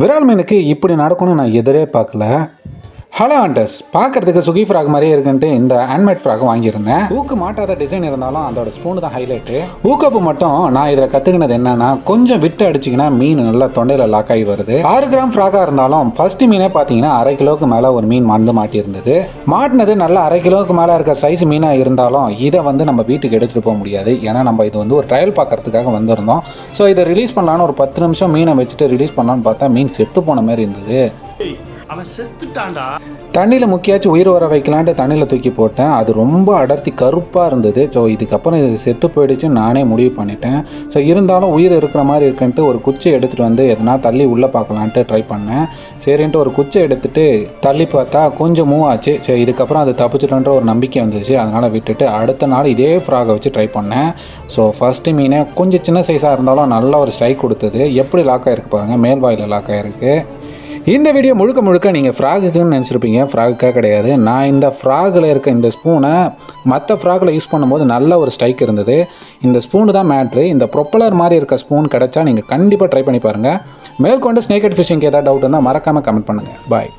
விரால் மீனுக்கு இப்படி நடக்கணும்னு நான் எதிரே பார்க்கல. ஹலோ ஆண்டர்ஸ் பார்க்கறதுக்கு சுகி ஃப்ராக் மாதிரியே இருக்குன்ட்டு இந்த ஹேண்ட்மேட் ஃப்ராக் வாங்கியிருந்தேன். ஊக்கு மாட்டாத டிசைன் இருந்தாலும் அதோட ஸ்பூன் தான் ஹைலைட்டு ஊக்கப்பு மட்டும் நான் இதில் கற்றுக்கினது என்னன்னா கொஞ்சம் விட்டு அடிச்சிங்கன்னா மீன் நல்லா தொண்டையில் லாக் ஆகி வருது. ஆறு கிராம் ஃப்ராகாக இருந்தாலும் ஃபர்ஸ்ட் மீனே பார்த்தீங்கன்னா அரை கிலோவுக்கு மேலே ஒரு மீன் மறந்து மாட்டியிருந்தது. மாட்டினது நல்லா அரை கிலோவுக்கு மேலே இருக்க சைஸ் மீனாக இருந்தாலும் இதை வந்து நம்ம வீட்டுக்கு எடுத்துகிட்டு போக முடியாது. ஏன்னா நம்ம இது வந்து ஒரு ட்ரையல் பார்க்கறதுக்காக வந்திருந்தோம். ஸோ இதை ரிலீஸ் பண்ணலான்னு ஒரு பத்து நிமிஷம் மீனை வச்சுட்டு ரிலீஸ் பண்ணலான்னு பார்த்தா மீன் செத்து போன மாதிரி இருந்தது. அவன் செத்துட்டான்டா. தண்ணியில் முக்கியாச்சும் உயிர் வர வைக்கலான்ட்டு தண்ணியில் தூக்கி போட்டேன். அது ரொம்ப அடர்த்தி கருப்பாக இருந்தது. ஸோ இதுக்கப்புறம் இது செத்து போயிடுச்சுன்னு நானே முடிவு பண்ணிட்டேன். ஸோ இருந்தாலும் உயிர் இருக்கிற மாதிரி இருக்குன்ட்டு ஒரு குச்சி எடுத்துகிட்டு வந்து எதனா தள்ளி உள்ளே பார்க்கலான்ட்டு ட்ரை பண்ணேன். சரின்ட்டு ஒரு குச்சி எடுத்துட்டு தள்ளி பார்த்தா கொஞ்சம் மூவ் ஆச்சு. சரி இதுக்கப்புறம் அது தப்பிச்சிட்டோன்ற ஒரு நம்பிக்கை வந்துச்சு. அதனால் விட்டுட்டு அடுத்த நாள் இதே ஃப்ராகை வச்சு ட்ரை பண்ணேன். ஸோ ஃபஸ்ட்டு மீனை கொஞ்சம் சின்ன சைஸாக இருந்தாலும் நல்ல ஒரு ஸ்ட்ரைக் கொடுத்தது. எப்படி லாக் ஆகிருக்கு பாருங்கள் மேல் வாயில் லாக் ஆகிருக்கு இந்த வீடியோ முழுக்க முழுக்க நீங்கள் ஃப்ராகுக்குன்னு நினச்சிருப்பீங்க. ஃப்ராகுக்காக கிடையாது. நான் இந்த ஃப்ராகில் இருக்க இந்த ஸ்பூனை மற்ற ஃப்ராகில் யூஸ் பண்ணும்போது நல்ல ஒரு ஸ்ட்ரைக் இருந்தது. இந்த ஸ்பூனு தான் மேட்ரு இந்த ப்ரொப்பலர் மாதிரி இருக்க ஸ்பூன் கிடைச்சா நீங்கள் கண்டிப்பாக ட்ரை பண்ணி பாருங்கள் மேற்கொண்டு ஸ்னேக்கட் ஃபிஷிங்க்கு ஏதாவது டவுட் இருந்தால் மறக்காமல் கமெண்ட் பண்ணுங்கள் பாய்